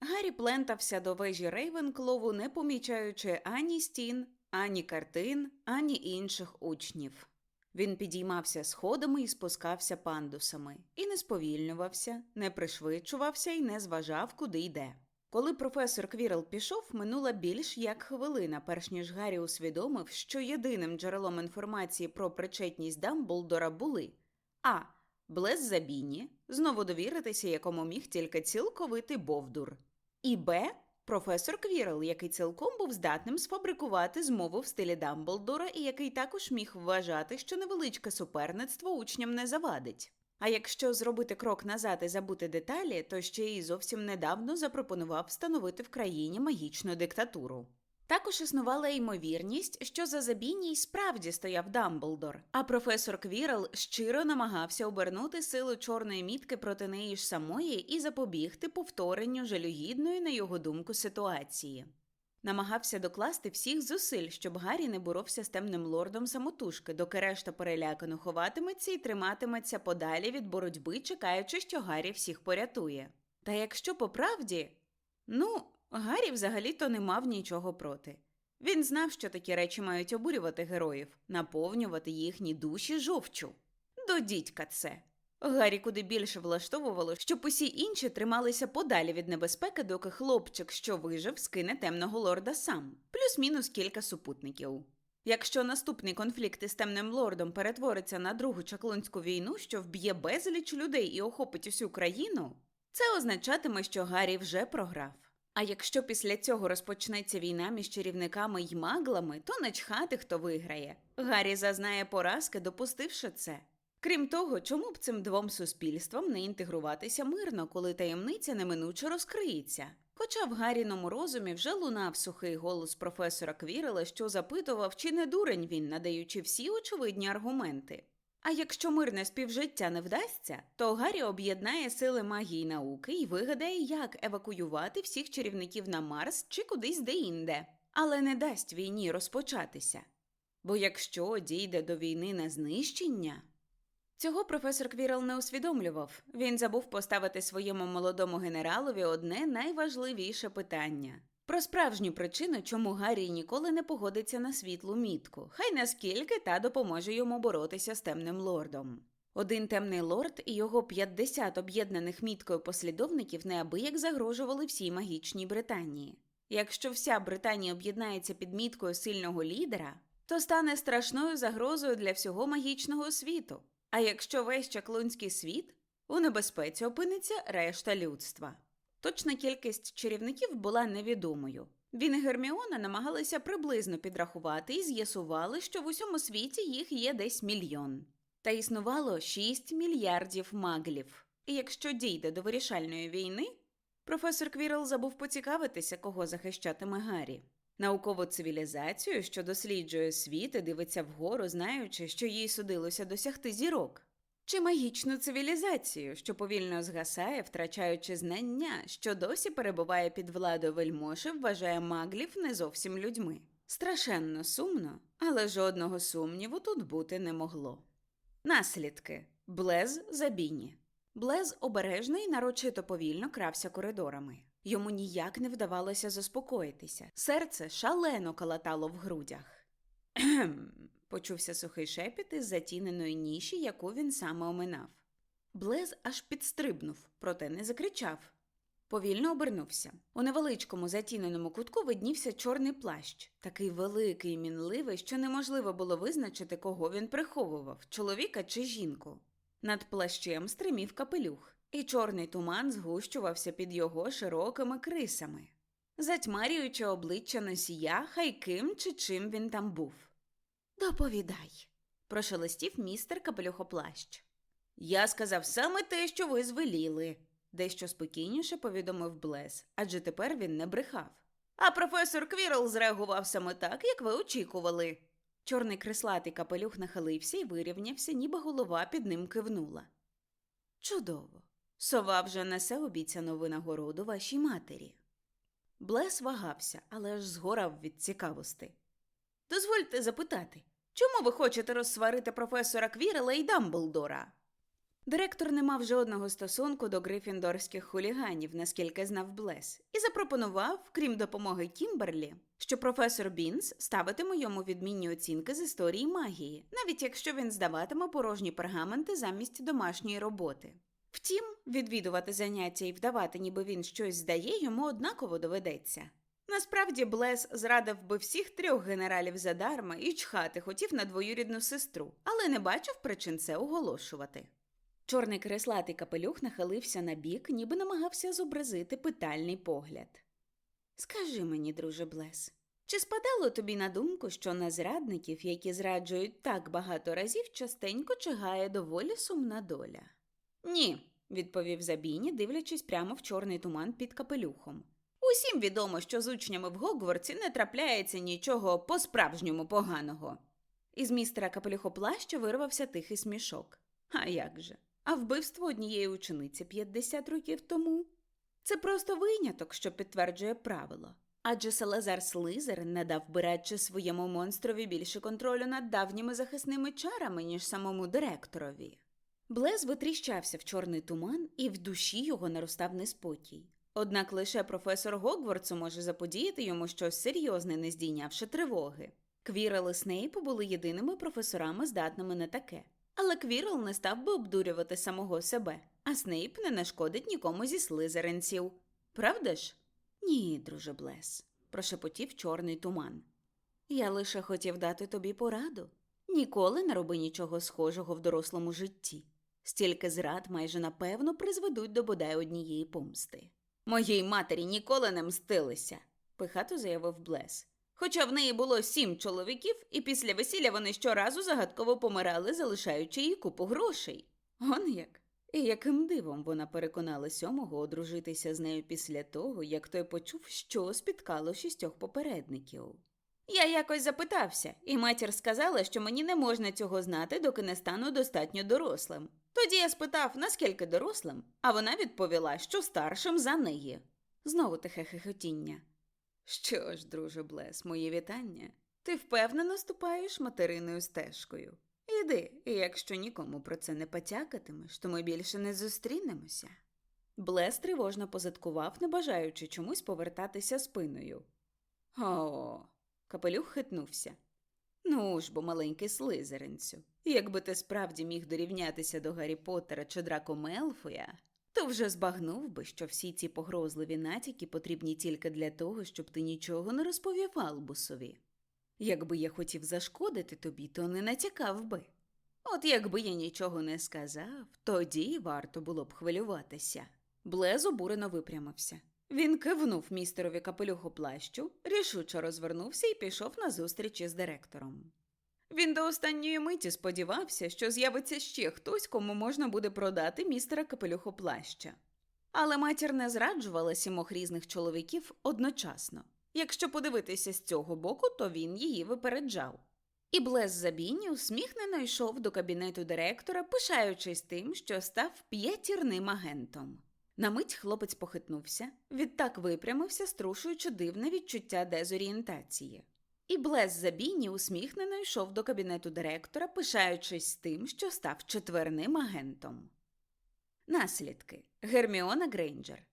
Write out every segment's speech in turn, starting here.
Гаррі плентався до вежі Рейвенклову, не помічаючи ані стін, ані картин, ані інших учнів. Він підіймався сходами і спускався пандусами, і не сповільнювався, не пришвидшувався і не зважав, куди йде. Коли професор Квірл пішов, минула більш як хвилина, перш ніж Гаррі усвідомив, що єдиним джерелом інформації про причетність Дамблдора були а. Блес Забіні, знову довіритися, якому міг тільки цілковитий Бовдур, і Б. Професор Квірл, який цілком був здатним сфабрикувати змову в стилі Дамблдора і який також міг вважати, що невеличке суперництво учням не завадить. А якщо зробити крок назад і забути деталі, то ще й зовсім недавно запропонував встановити в країні магічну диктатуру. Також існувала ймовірність, що за Забіні й справді стояв Дамблдор, а професор Квірл щиро намагався обернути силу чорної мітки проти неї ж самої і запобігти повторенню жалюгідної, на його думку, ситуації. Намагався докласти всіх зусиль, щоб Гаррі не боровся з темним лордом самотужки, доки решта перелякано ховатиметься і триматиметься подалі від боротьби, чекаючи, що Гаррі всіх порятує. Та якщо по правді, ну, Гаррі взагалі-то не мав нічого проти. Він знав, що такі речі мають обурювати героїв, наповнювати їхні душі жовчу. До дідька це. Гаррі куди більше влаштовувало, щоб усі інші трималися подалі від небезпеки, доки хлопчик, що вижив, скине темного лорда сам, плюс-мінус кілька супутників. Якщо наступний конфлікт із темним лордом перетвориться на другу чаклунську війну, що вб'є безліч людей і охопить усю країну, це означатиме, що Гаррі вже програв. А якщо після цього розпочнеться війна між чарівниками й маглами, то начхати, хто виграє. Гаррі зазнає поразки, допустивши це. Крім того, чому б цим двом суспільствам не інтегруватися мирно, коли таємниця неминуче розкриється? Хоча в Гарріному розумі вже лунав сухий голос професора Квірела, що запитував, чи не дурень він, надаючи всі очевидні аргументи. А якщо мирне співжиття не вдасться, то Гаррі об'єднає сили магії науки і вигадає, як евакуювати всіх чарівників на Марс чи кудись деінде, але не дасть війні розпочатися. Бо якщо дійде до війни на знищення. Цього професор Квірел не усвідомлював. Він забув поставити своєму молодому генералові одне найважливіше питання про справжню причину, чому Гаррі ніколи не погодиться на світлу мітку, хай наскільки та допоможе йому боротися з темним лордом. Один темний лорд і його 50 об'єднаних міткою послідовників неабияк загрожували всій магічній Британії. Якщо вся Британія об'єднається під міткою сильного лідера, то стане страшною загрозою для всього магічного світу. А якщо весь чаклунський світ у небезпеці опиниться решта людства. Точна кількість чарівників була невідомою. Він і Герміона намагалися приблизно підрахувати і з'ясували, що в усьому світі їх є десь мільйон. Та існувало 6 мільярдів маглів. І якщо дійде до вирішальної війни, професор Квірл забув поцікавитися, кого захищатиме Гаррі. Наукову цивілізацію, що досліджує світ і дивиться вгору, знаючи, що їй судилося досягти зірок. Чи магічну цивілізацію, що повільно згасає, втрачаючи знання, що досі перебуває під владою вельможі, вважає маглів не зовсім людьми. Страшенно сумно, але жодного сумніву тут бути не могло. Наслідки Блез Забіні. Блез обережно і нарочито повільно крався коридорами. Йому ніяк не вдавалося заспокоїтися. Серце шалено калатало в грудях. Почувся сухий шепіт із затіненої ніші, яку він саме оминав. Блез аж підстрибнув, проте не закричав. Повільно обернувся. У невеличкому затіненому кутку виднівся чорний плащ, такий великий і мінливий, що неможливо було визначити, кого він приховував чоловіка чи жінку. Над плащем стримів капелюх, і чорний туман згущувався під його широкими крисами, затьмарюючи обличчя носія, хай ким чи чим він там був. Доповідай, прошелестів містер Капелюхоплащ. Я сказав саме те, що ви звеліли, дещо спокійніше повідомив Блес, адже тепер він не брехав. А професор Квірл зреагував саме так, як ви очікували. Чорний креслатий капелюх нахилився і вирівнявся, ніби голова під ним кивнула. Чудово. Сова вже несе обіцяну винагороду вашій матері. Блес вагався, але аж згорав від цікавості. Дозвольте запитати, чому ви хочете розсварити професора Квірела і Дамблдора? Директор не мав жодного стосунку до грифіндорських хуліганів, наскільки знав Блес, і запропонував, крім допомоги Кімберлі, що професор Бінс ставитиме йому відмінні оцінки з історії магії, навіть якщо він здаватиме порожні пергаменти замість домашньої роботи. Втім, відвідувати заняття і вдавати, ніби він щось здає, йому однаково доведеться. Насправді Блес зрадив би всіх трьох генералів задарма і чхати хотів на двоюрідну сестру, але не бачив причин це оголошувати. Чорний креслатий капелюх нахилився на бік, ніби намагався зобразити питальний погляд. Скажи мені, друже Блес, чи спадало тобі на думку, що на зрадників, які зраджують так багато разів, частенько чигає доволі сумна доля? Ні, відповів Забіні, дивлячись прямо в чорний туман під капелюхом. Усім відомо, що з учнями в Гогвартсі не трапляється нічого по-справжньому поганого. Із містера капелюхоплаща вирвався тихий смішок. А як же? А вбивство однієї учениці 50 років тому? Це просто виняток, що підтверджує правило. Адже Салазар Слизер не дав би радше своєму монстрові більше контролю над давніми захисними чарами, ніж самому директорові. Блез витріщався в чорний туман, і в душі його наростав неспокій. Однак лише професор Гогвартсу може заподіяти йому щось серйозне, не здійнявши тривоги. Квірел і Снейп були єдиними професорами, здатними на таке. Але Квірл не став би обдурювати самого себе, а Снейп не нашкодить нікому зі слизеринців. Правда ж? Ні, друже Блес, прошепотів чорний туман. Я лише хотів дати тобі пораду. Ніколи не роби нічого схожого в дорослому житті. Стільки зрад майже напевно призведуть до бодай однієї помсти. Моїй матері ніколи не мстилися, пихато заявив Блес. Хоча в неї було сім чоловіків, і після весілля вони щоразу загадково помирали, залишаючи їй купу грошей. Он як? І яким дивом вона переконала сьомого одружитися з нею після того, як той почув, що спіткало шістьох попередників. Я якось запитався, і матір сказала, що мені не можна цього знати, доки не стану достатньо дорослим. Тоді я спитав, наскільки дорослим, а вона відповіла, що старшим за неї. Знову тихе хихотіння. Що ж, друже Блес, моє вітання. Ти впевнено ступаєш материною стежкою. Іди, і якщо нікому про це не потякатимеш, то ми більше не зустрінемося. Блес тривожно позадкував, не бажаючи чомусь повертатися спиною. О, капелюх хитнувся. Ну ж бо, маленький слизеринцю, якби ти справді міг дорівнятися до Гаррі Поттера чи Драко Мелфоя, то вже збагнув би, що всі ці погрозливі натяки потрібні тільки для того, щоб ти нічого не розповів Албусові. Якби я хотів зашкодити тобі, то не натякав би. От якби я нічого не сказав, тоді варто було б хвилюватися. Блез обурено випрямився. Він кивнув містерові капелюхоплащу, рішуче розвернувся і пішов на зустріч із директором. Він до останньої миті сподівався, що з'явиться ще хтось, кому можна буде продати містера капелюхоплаща. Але матір не зраджувала сімох різних чоловіків одночасно. Якщо подивитися з цього боку, то він її випереджав. І Блес Забіні усміхнено йшов до кабінету директора, пишаючись тим, що став п'ятірним агентом. На мить хлопець похитнувся, відтак випрямився, струшуючи дивне відчуття дезорієнтації. І Блес Забіні усміхнено йшов до кабінету директора, пишаючись тим, що став четверним агентом. Наслідки Герміона Грейнджер.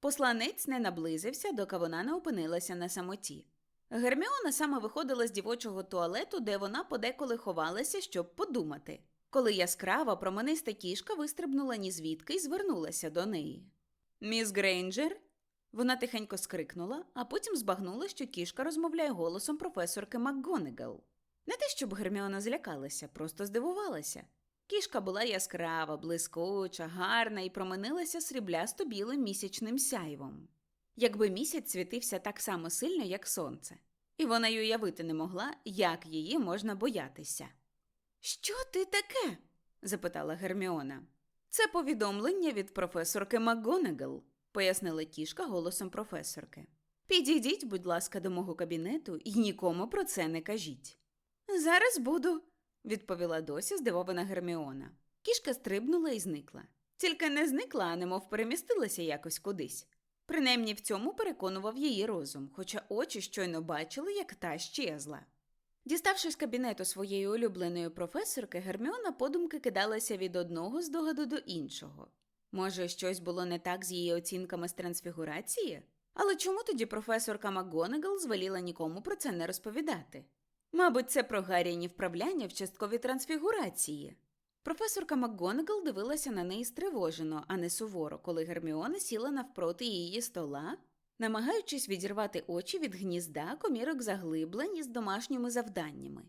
Посланець не наблизився, доки вона не опинилася на самоті. Герміона саме виходила з дівочого туалету, де вона подеколи ховалася, щоб подумати, коли яскрава промениста кішка вистрибнула ні звідки і звернулася до неї. Міс Грейнджер. Вона тихенько скрикнула, а потім збагнула, що кішка розмовляє голосом професорки МакГонегал. Не те, щоб Герміона злякалася, просто здивувалася. Кішка була яскрава, блискуча, гарна і променилася сріблясто білим місячним сяйвом. Якби місяць світився так само сильно, як сонце, і вона й уявити не могла, як її можна боятися. Що ти таке? запитала Герміона. Це повідомлення від професорки МакГонегал, пояснила кішка голосом професорки. Підійдіть, будь ласка, до мого кабінету і нікому про це не кажіть. Зараз буду, відповіла досі здивована Герміона. Кішка стрибнула і зникла. Тільки не зникла, а немов перемістилася якось кудись. Принаймні в цьому переконував її розум, хоча очі щойно бачили, як та щезла. Діставши з кабінету своєї улюбленої професорки, Герміона подумки кидалася від одного здогаду до іншого. Може, щось було не так з її оцінками з трансфігурації? Але чому тоді професорка МакГонагал звеліла нікому про це не розповідати? Мабуть, це про Гарріні вправляння в частковій трансфігурації. Професорка МакГонагал дивилася на неї стривожено, а не суворо, коли Герміона сіла навпроти її стола, намагаючись відірвати очі від гнізда комірок заглиблень із домашніми завданнями.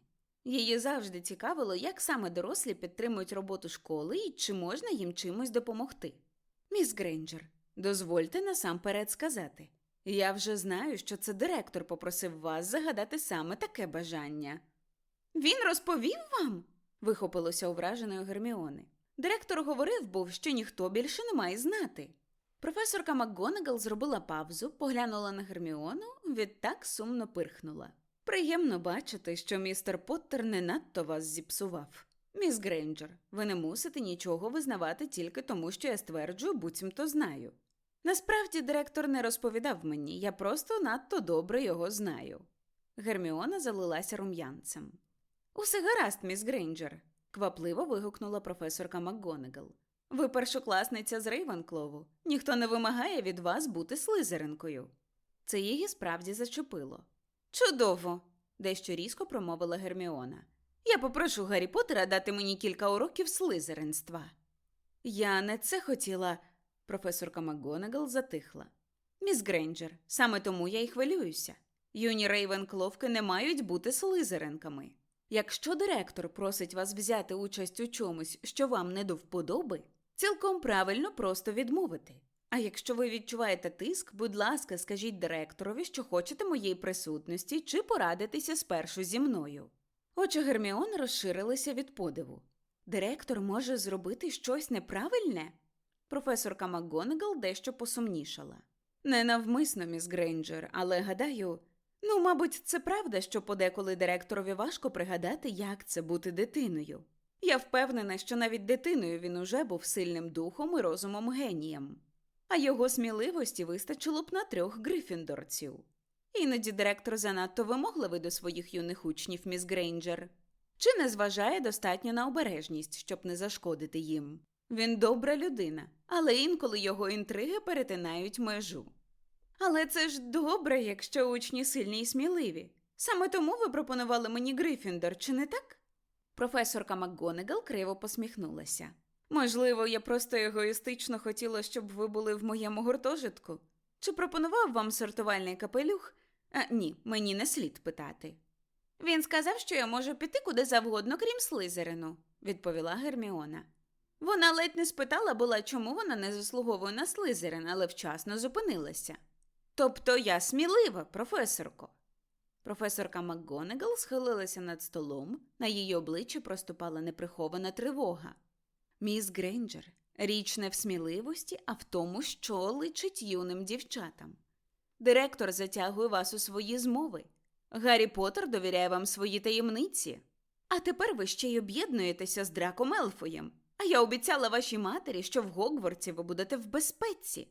Її завжди цікавило, як саме дорослі підтримують роботу школи і чи можна їм чимось допомогти. Міс Грейнджер, дозвольте насамперед сказати. Я вже знаю, що це директор попросив вас загадати саме таке бажання. Він розповів вам? вихопилося у враженої Герміони. Директор говорив був, що ніхто більше не має знати. Професорка МакГонагал зробила павзу, поглянула на Герміону, відтак сумно пирхнула. Приємно бачити, що містер Поттер не надто вас зіпсував. Міс Грейнджер, ви не мусите нічого визнавати тільки тому, що я стверджую, буцімто знаю. Насправді директор не розповідав мені, я просто надто добре його знаю. Герміона залилася рум'янцем. Усе гаразд, міс Грейнджер, квапливо вигукнула професорка МакГонагал. Ви першокласниця з Рейвенклову. Ніхто не вимагає від вас бути слизеринкою. Це її справді зачепило. Чудово, дещо різко промовила Герміона. Я попрошу Гаррі Поттера дати мені кілька уроків слизеринства. Я не це хотіла. Професорка МакГонагал затихла. Міс Грейнджер, саме тому я й хвилююся. Юні Рейвенкловки не мають бути слизеринками. Якщо директор просить вас взяти участь у чомусь, що вам не до вподоби, цілком правильно просто відмовити. А якщо ви відчуваєте тиск, будь ласка, скажіть директорові, що хочете моєї присутності, чи порадитися спершу зі мною. Очі Герміони розширилися від подиву. Директор може зробити щось неправильне? Професорка МакГонагал дещо посумнішала. Ненавмисно, міс Грейнджер, але гадаю, ну, мабуть, це правда, що подеколи директорові важко пригадати, як це бути дитиною. Я впевнена, що навіть дитиною він уже був сильним духом і розумом генієм. А його сміливості вистачило б на трьох грифіндорців. Іноді директор занадто вимогливий до своїх юних учнів, міс Грейнджер. Чи не зважає достатньо на обережність, щоб не зашкодити їм? Він добра людина, але інколи його інтриги перетинають межу. Але це ж добре, якщо учні сильні і сміливі. Саме тому ви пропонували мені Грифіндор, чи не так? Професорка МакГонагал криво посміхнулася. Можливо, я просто егоїстично хотіла, щоб ви були в моєму гуртожитку. Чи пропонував вам сортувальний капелюх? А, ні, мені не слід питати. Він сказав, що я можу піти куди завгодно, крім слизерину, відповіла Герміона. Вона ледь не спитала була, чому вона не заслуговує на слизерин, але вчасно зупинилася. Тобто я смілива, професорко. Професорка МакГонагал схилилася над столом, на її обличчі проступала неприхована тривога. Міс Грейнджер, річ не в сміливості, а в тому, що личить юним дівчатам. Директор затягує вас у свої змови. Гаррі Поттер довіряє вам свої таємниці. А тепер ви ще й об'єднуєтеся з Драком Елфоєм. А я обіцяла вашій матері, що в Гогвартсі ви будете в безпеці.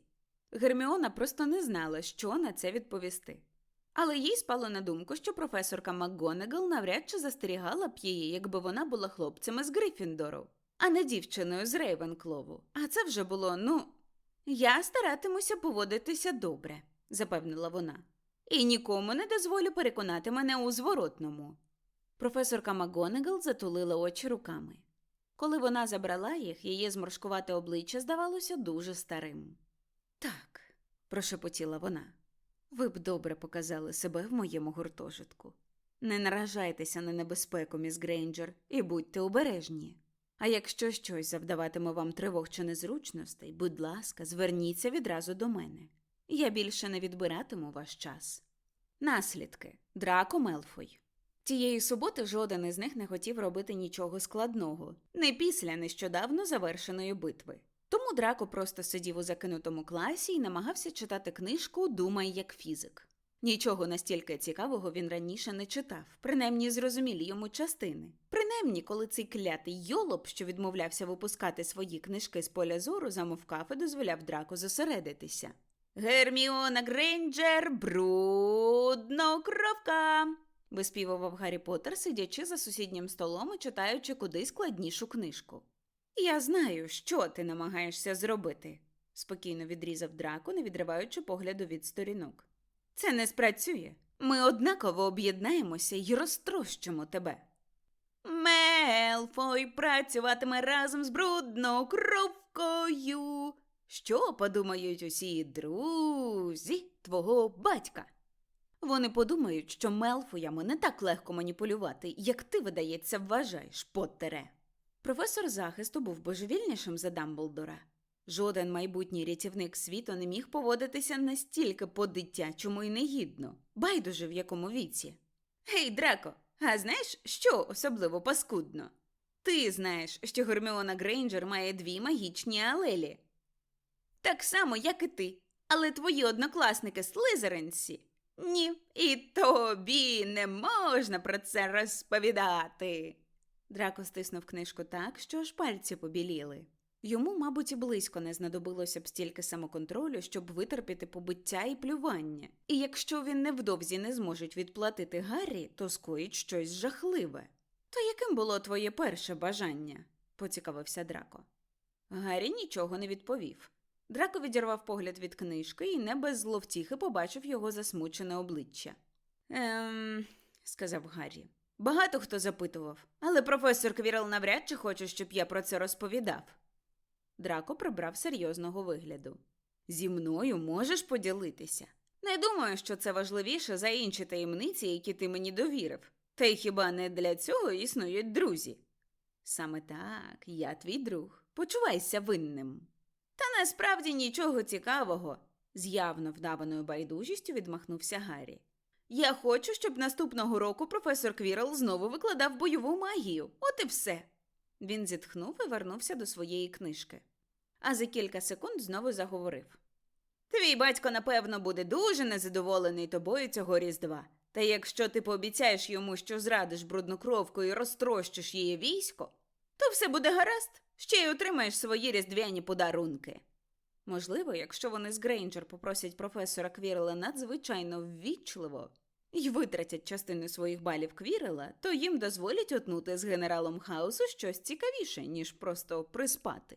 Герміона просто не знала, що на це відповісти. Але їй спало на думку, що професорка МакГонагал навряд чи застерігала б її, якби вона була хлопцем із Грифіндору, а не дівчиною з Рейвенклову. А це вже було, ну. Я старатимуся поводитися добре, запевнила вона, і нікому не дозволю переконати мене у зворотному. Професорка МакГонагал затулила очі руками. Коли вона забрала їх, її зморшкувате обличчя здавалося дуже старим. Так, прошепотіла вона. Ви б добре показали себе в моєму гуртожитку. Не наражайтеся на небезпеку, міс Грейнджер, і будьте обережні. А якщо щось завдаватиме вам тривог чи незручностей, будь ласка, зверніться відразу до мене. Я більше не відбиратиму ваш час. Наслідки Драко Мелфой. Тієї суботи жоден із них не хотів робити нічого складного, не після нещодавно завершеної битви. Тому Драко просто сидів у закинутому класі і намагався читати книжку Думай як фізик. Нічого настільки цікавого він раніше не читав, принаймні зрозумілі йому частини. Принаймні, коли цей клятий йолоп, що відмовлявся випускати свої книжки з поля зору, замовкав і дозволяв драку зосередитися. Герміона Грейнджер, бруднокровка. виспівував Гаррі Поттер, сидячи за сусіднім столом і читаючи куди складнішу книжку. Я знаю, що ти намагаєшся зробити, спокійно відрізав драко, не відриваючи погляду від сторінок. Це не спрацює. Ми однаково об'єднаємося і розтрощимо тебе. Мелфой працюватиме разом з бруднокровкою. Що подумають усі друзі твого батька? Вони подумають, що Мелфоями не так легко маніпулювати, як ти, видається, вважаєш, Поттере. Професор захисту був божевільнішим за Дамблдора. Жоден майбутній рятівник світу не міг поводитися настільки по-дитячому і негідно, байдуже в якому віці. Гей, Драко, а знаєш, що особливо паскудно? Ти знаєш, що Герміона Грейнджер має дві магічні алелі. Так само, як і ти. Але твої однокласники слизеринці. Ні, і тобі не можна про це розповідати. Драко стиснув книжку так, що аж пальці побіліли. Йому, мабуть, і близько не знадобилося б стільки самоконтролю, щоб витерпіти побиття і плювання. І якщо він невдовзі не зможуть відплатити Гаррі, то скоїть щось жахливе. То яким було твоє перше бажання? поцікавився Драко. Гаррі нічого не відповів. Драко відірвав погляд від книжки і не без зловтіхи побачив його засмучене обличчя. Ем, сказав Гаррі. Багато хто запитував, але професор Квірл навряд чи хоче, щоб я про це розповідав. Драко прибрав серйозного вигляду. Зі мною можеш поділитися. Не думаю, що це важливіше за інші таємниці, які ти мені довірив. Та й хіба не для цього існують друзі? Саме так, я твій друг. Почувайся винним. Та насправді нічого цікавого, з явно вдаваною байдужістю відмахнувся Гаррі. Я хочу, щоб наступного року професор Квірл знову викладав бойову магію. От і все. Він зітхнув і вернувся до своєї книжки. А за кілька секунд знову заговорив. Твій батько, напевно, буде дуже незадоволений тобою цього різдва. Та якщо ти пообіцяєш йому, що зрадиш бруднокровку і розтрощиш її військо, то все буде гаразд, ще й отримаєш свої різдвяні подарунки. Можливо, якщо вони з Грейнджер попросять професора Квірела надзвичайно ввічливо і витратять частину своїх балів Квірела, то їм дозволять отнути з генералом хаосу щось цікавіше, ніж просто приспати.